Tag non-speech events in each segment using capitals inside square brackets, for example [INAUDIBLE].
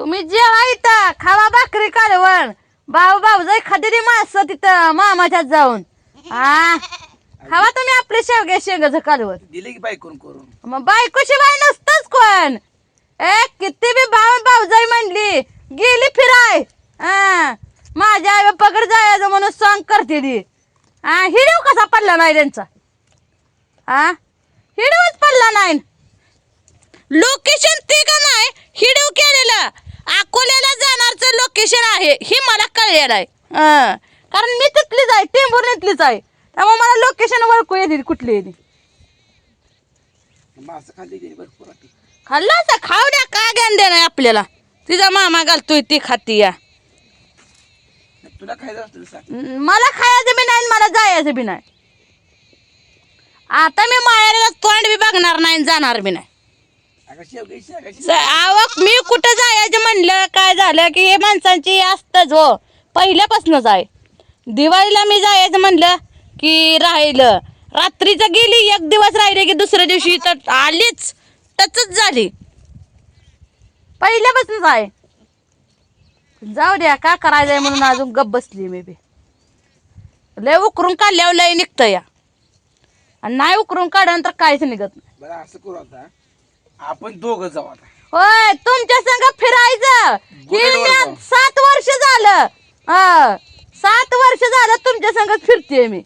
तुम्ही जेवा इथं खावा भाकरी कालवण. भाऊ भाऊ जाई खाते माणसं तिथं मामाच्यात जाऊन. हा खावा तुम्ही आपले शेवगे शेंगाचं कालवण. दिले की बायकोन करून? मग बायकोशिवाय नसतच कोण? ए किती बी भाव भाऊजाई म्हणली गेली फिराय. हा माझ्या आई पकड जायचं म्हणून सॉंग करते ती. हा हिडीव कसा पडला नाही त्यांचा? हा हिडीवच पडला नाही. लोकेशन ते का नाही? हिडीव केलेलं. अकोल्याला जाणारचं लोकेशन आहे हे मला कळलेलं आहे. हा. कारण मी तिथलीच आहे टेंभुर्णीतलीच आहे. त्यामुळे मला लोकेशन ओळखू येते कुठली येते. मासं खाल्ली गेली भरपूर वाटी. खाल्ला असता खाऊ द्या का ज्ञान देणार आपल्याला. तिचा मामा घालतोय ती खाती या. तुला खायचं असतं तर सांग. न- मला खायचं बी नाही आणि मला जायचं बी नाही. आता मी मायाला तोंड बी बघणार नाही आणि जाणार बी नाही अगं शेवगे शेवगाची स- आवक मी कुठं जायचं म्हणलं काय झालं की हे माणसांची असतच हो. पहिल्यापासूनच आहे. दिवाळीला मी जायचं म्हणलं की राहिलं. रात्रीचं गेली एक दिवस राहिले की दुसऱ्या दिवशी तर आलीच. टचच झाली. पहिल्यापासूनच आहे. जाऊ द्या का करायचंय म्हणून अजून गप बसली मी बी. लय उकरून काढल्यावर लय निघतं या. आणि नाही उकरून काढलं तर काहीच निघत नाही. असं करू आता. आपण दोघं जाऊ आता. होय तुमच्या संग फिरायचं. जाऊ. सात वर्ष झालं. हा सात वर्ष झालं तुमच्या संग फिरते मी.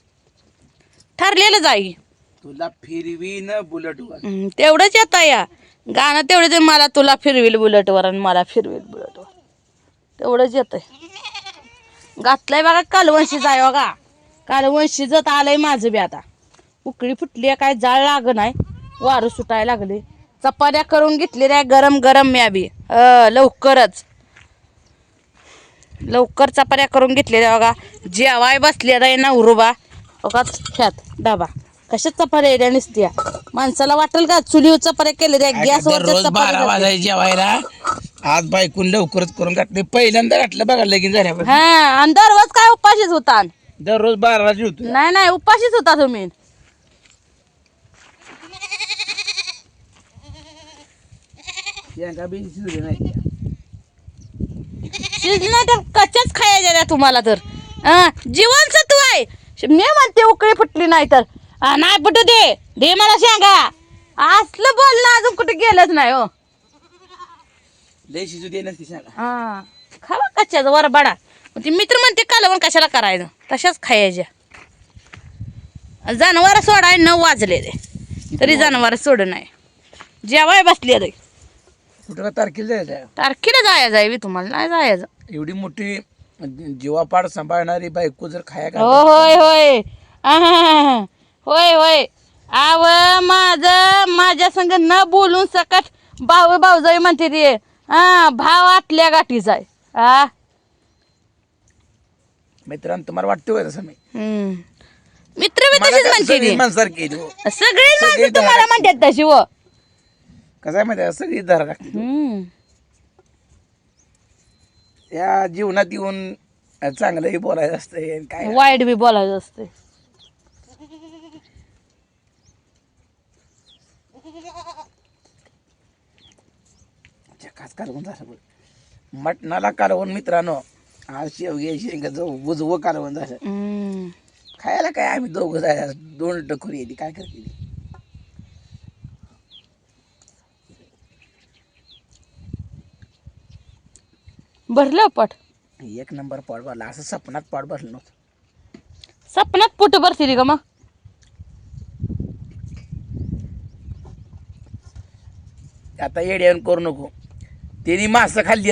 ठरलेलं जाई. तुला फिरवीन बुलेटवर. हम्म, तेवढंच येतं या. गाणं तेवढंच आहे, मला तुला फिरविल बुलेटवर आणि मला फिरविल बुलेटवर. तेवढंच येतंय. घातलंय बघा कालवंशी जाय बघा. कालवंशी जत आलंय माझं बी आता. उकळी फुटली काय जाळ लाग नाही. वारं सुटायला लागले. चपात्या करून घेतलेल्या गरम गरम म्या बी. लवकरच. लवकर चपात्या करून घेतलेल्या बघा. जेवाय बसलेला आहे ना उरुबा बघा ह्यात डबा कशात चपात्या येत्या नुसत्या? माणसाला वाटेल का? चुलीवर चपात्या केलेल्या गॅसवर रोज बारा जेवायला. आज बायकून लवकरच करून घातले. पहिल्यांदा घातलं बघा लगीन झाल्यावर. हा आणि दररोज काय उपाशीच होता? दररोज बाराला जेवतो नाही नाही उपाशीच होता तुम्ही. यांका बी शिजले नाही. शिजलं तर कच्च्याच त्या तुम्हाला तर. हा, जीवनसत्व आहे. मी म्हणते उकळी फुटली नाही तर. नाही फुटू दे. दे मला सांगा असलं बोलणं अजून कुठे गेलंच नाही हो. लय शिजू दे नसती सांगा हा खावा कच्च्याच वर बडा ते मित्र म्हणते कालवण कशाला करायचं? तशाच खायच्या. जनावर सोडाय न वाजले ते. तरी जनावर सोड नाही जेवाय बसले रे कुठं का तारखेला जायचं तारखेला जायचं आहे बी तुम्हाला नाही जायचं. एवढी मोठी जीवापाड सांभाळणारी बायको जर खाया हो का होय होय. आहा. होय होय. आव माझ माझ्या संग न बोलून सकट भाऊ भाऊजाई म्हणते ते. हा भाव आटल्या गाठीचा आहे. हा. मित्रांनो तुम्हाला वाटतं का तसं मी? हम्म. मित्र बी तशीच म्हणते ती. माणसारखी आहे हो. सगळीच सगळी माणसं तुम्हाला म्हणतात तशी व कसं आहे माहिती आहे? सगळी धरा लागते हम्म. या जीवनात येऊन चांगलंही बोलायचं असतं काय वाईट बी बोलायचं असते खास कालवण झालं बघ मटणाला कालवण मित्रांनो आज शेवगे शेंग जाऊ बुजवं कालवण झालं हम्म. खायला काय आम्ही दोघं जायला दोन टकोरी येते काय करते ती? भरलं पट? एक नंबर पॉट भरला. असं सपनात पॉट भरलं नव्हतं. सपनात पोट भरते का मग? आता येड्यावरून करू नको. त्यांनी मासं खाल्ली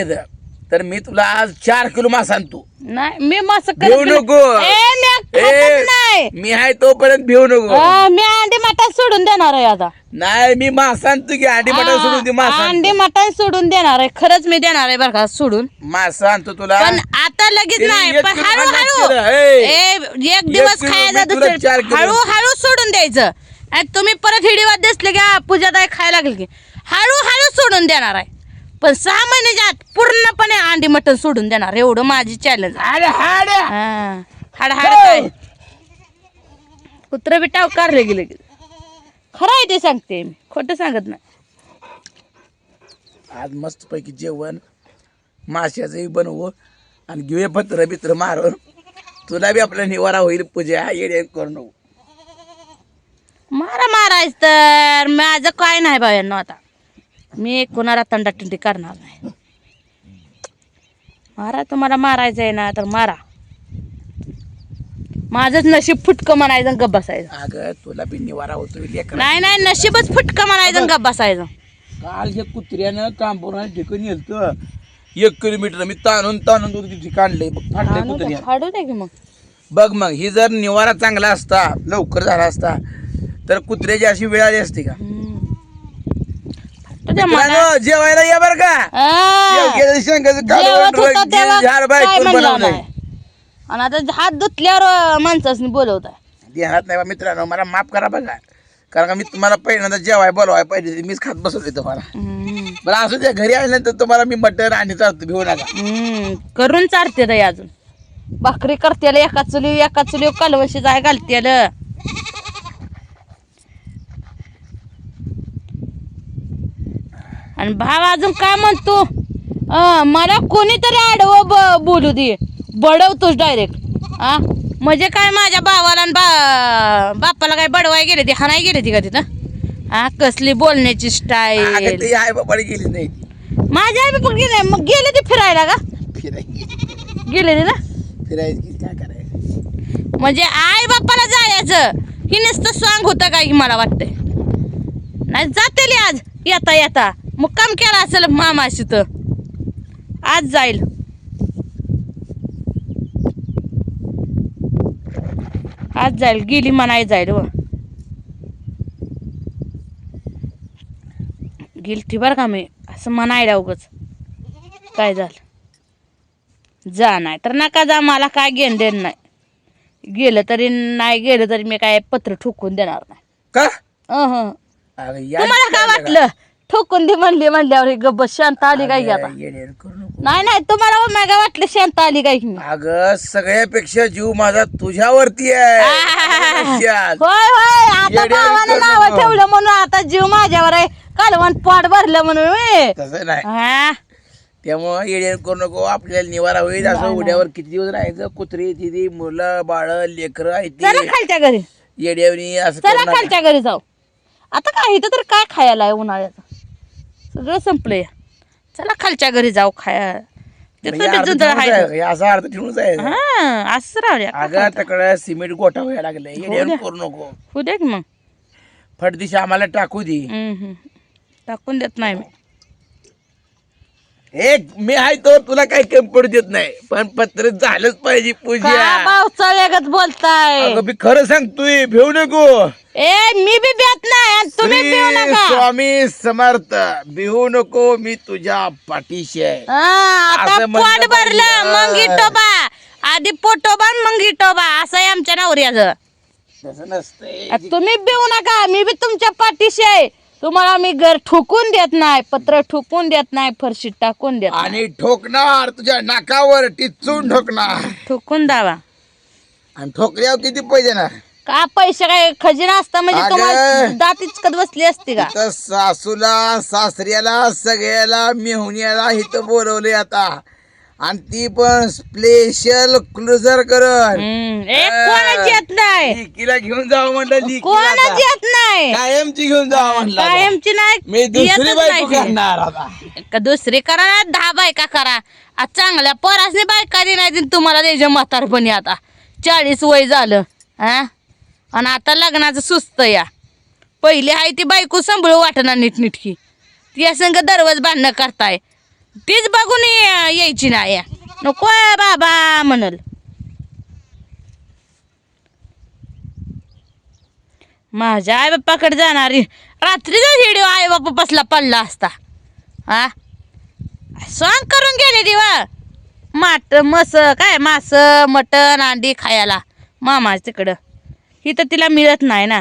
तर मी तुला आज चार किलो मास आणतो. नाही मी मासं करत नाही. नको. ए, मी खातच नाही. मी आहे तोपर्यंत भिवू नको. हा, मी अंडी मटण सोडून देणार आहे आता. नाही मी मासा आणतो की अंडी मटण सोडून दे मासा अंडी मटण सोडून देणार आहे. खरंच मी देणार आहे बरं का सोडून. मासा आणतो तुला. पण आता लगेच तिने नाही एक पण किलो हळूहळू. खाल्लं असतं, ए. ए, एक दिवस किलो खायचा मी तुला चार दुसरं किलो- हळूहळू सोडून द्यायचं. आणि तुम्ही परत हिडीवाद दिसले की पूजा ताई खायला लागेल की. हळूहळू सोडून देणार आहे. पण सहा महिन्याच्या आत पूर्णपणे अंडी मटण सोडून देणार. एवढं माझी चॅलेंज हाड हाड. हाड हाड काय? कुत्र बी टाव कारले गेले खरं आहे ते सांगते मी. खोटं सांगत नाही. आज मस्त पैकी जेवण. माशाचंही बनवू. आणि घेऊया पत्र बित्र मारून. तुला बी आपला निवारा होईल पूजा. येडे करू नको. मारा मारायच तर. माझं काय नाही बायांनो आता. मी कोणाला तंडाटंडी करणार नाही. मारा तुम्हाला मारायचं आहे ना तर मारा. माझंच नशीब फुटकं म्हणायचं गप बसायचं. अगं तुला बी निवारा लेकरं. नाही नाही नशीबच फुटकं म्हणायचं गप बसायचं. काल जे कुत्र्यानं कांबोरा ठिकाणी नेलतं. एक किलोमीटर मी ताणून ताणून दोन ठिकाण काढलंय बघ कुत्र्या फाडू दे की मग. बघ मग ही जर निवारा चांगला असता लवकर झाला असता तर कुत्र्याची अशी वेळ आली असती का? हम्म. मित्रांनो, जेवायला या बर का? जेवत होता कालवण तेव्हा झाड बाय काय कोण म्हणलं बनवलंय. नाही. आणि आता हात धुतल्यावर अं, माणसासनी बोलवत. ध्यानात नाही बा मित्रांनो मला माफ करा बघा. कारण का मी तुम्हाला पहिल्यांदा जेवाय बोलवाय पाहिजे मीच खात बसवले तुम्हाला. हम्म. बरं असू द्या घरी आल्यानंतर तुम्हाला मी मटण आणि चालतो भिवू नका. हम्म, करून चारते रे अजून. भाकरी करतेल एका चुली एका चुली कालवशी जाय घालतेल आणि भाव अजून काय म्हणतो? अं, मला कोणीतरी आडवं ब बोलू दे. बडवतोच डायरेक्ट आ? म्हणजे काय माझ्या भावाला आणि बा बापाला काय बडवाय गेले ती हाणाय गेले ती का तिथं? हा कसली बोलण्याची स्टाईल ते आई गेलीच नाही. माझ्या आई पण गेले मग गेले ते फिरायला का? फिरायची गेले. ना? फिरायची काय करायचं? म्हणजे आई बाप्पाला जायचं. ही नुसतं सॉंग होतं काय की मला वाटतंय? नाही जाते आज. येता येता. मुक्काम केला असेल मामाशी तर. आज जाईल. आज जाईल. गेली म्हणाय जाईल व. गेलती बरं का मी. असं म्हणायला उगच. काय झालं? जा नाही तर नका जा. मला काय घेण देण नाही. गेलं तरी नाही गेलं तरी मी काय पत्र ठोकून देणार नाही. का? तुम्हाला काय वाटलं? ठोकून दे म्हणली म्हणल्यावर हे गब्बत शांत आली काय आता? येड्यानं करू नको नाही नाही तुम्हाला मग वाटलं शांत आली काय मी? अगं सगळ्यापेक्षा जीव माझा तुझ्यावरती आहे. [LAUGHS] लक्षात. होय होय आता येड्यावर भावानं करू नाव नको. ठेवलं म्हणून आता जीव माझ्यावर आहे. कालवण पोट भरलं म्हणून व्हय. तसं नाही. हा. त्यामुळं येड्या करू नको. आपल्याला निवारा होईल. असं उड्यावर किती दिवस राहायचं? कुत्री तिथे मुलं बाळ लेकरं चला खालच्या घरी. येड्यावनी असं चला करू नका. खालच्या घरी जाऊ. आता काय इथं तर काय खायला आहे उन्हाळ्याचं? सगळं संपलंय. चला खालच्या घरी जाऊ खाया. म्हणजे बी अर्ध ठेवूनच आहे. असा हा असं राहूया अगं तकडं सिमेंट गोठा व्हायला लागलंय. येड्यावर करू नको. होऊ दे की मग. फटदिशी आम्हाला टाकू दे. टाकून देत नाही मी. एक मी आहे तो तुला काही कमी पडू देत नाही. पण पत्र झालंच पाहिजे का पूजा बोलताय? अगं मी खरं सांगतोय भेऊ नको. ए मी बी बेत नाही आणि तुम्ही श्री पिऊ नका. स्वामी समर्थ भिवू नको मी तुझ्या पाठीशी आहे. हा, आता असं म्हणलं पोट भरलं पाहिजे. मग इटोबा आधी पोटोबा आणि मग इटोबा असं आहे आमच्या नवऱ्याचं. तसं नसतंय. तुम्ही पिऊ नका मी बी तुमच्या पाठीशी आहे. तुम्हाला मी घर ठोकून देत नाही पत्र ठोकून देत नाही फरशी टाकून देत नाही. आणि ठोकणार तुझ्या नाकावर टिचून ठोकणार. ठोकून दावा आणि ठोकल्यावर किती पैसे ना का पैसे काय? खजिना असता म्हणजे अगं. तुम्हाला दात इचकत बसली असती का? तर सासूला सासऱ्याला सगळ्याला मेहुण्याला इथं बोलवले आता. आणि ती पण स्पेशल हम्म, ए, कोणच येत नाही? लिकीला घेऊन जावं लिकीला कोणच आता. येत नाही? कायमची घेऊन जावं म्हणलं आता. कायमची नाही मी दुसरी येतच बायको नाही. करणार आता. का दुसरी करा ना दहा बायका करा. आज चांगल्या पोरासनी बायका नाही तुम्हाला द्यायचं म्हातारपणी आता. चाळीस वय झालं हा आणि आता लग्नाचं सुस्त या. पहिली आहे ती बायको सांभाळू वाटणार नीटनीटकी. ती संग दरवाज बांधणं करताय. तीच बघून ये- यायची ना या. नको बाबा म्हणल. माझ्या आई बाप्पाकडे जाणारी रात्रीचा व्हिडिओ आई बाप्पा बसला पडला असता. हा सॉंग करून गेले दिवा माट मस काय मास मटण अंडी खायला. मामा तिकडं. ही तर तिला मिळत नाही ना.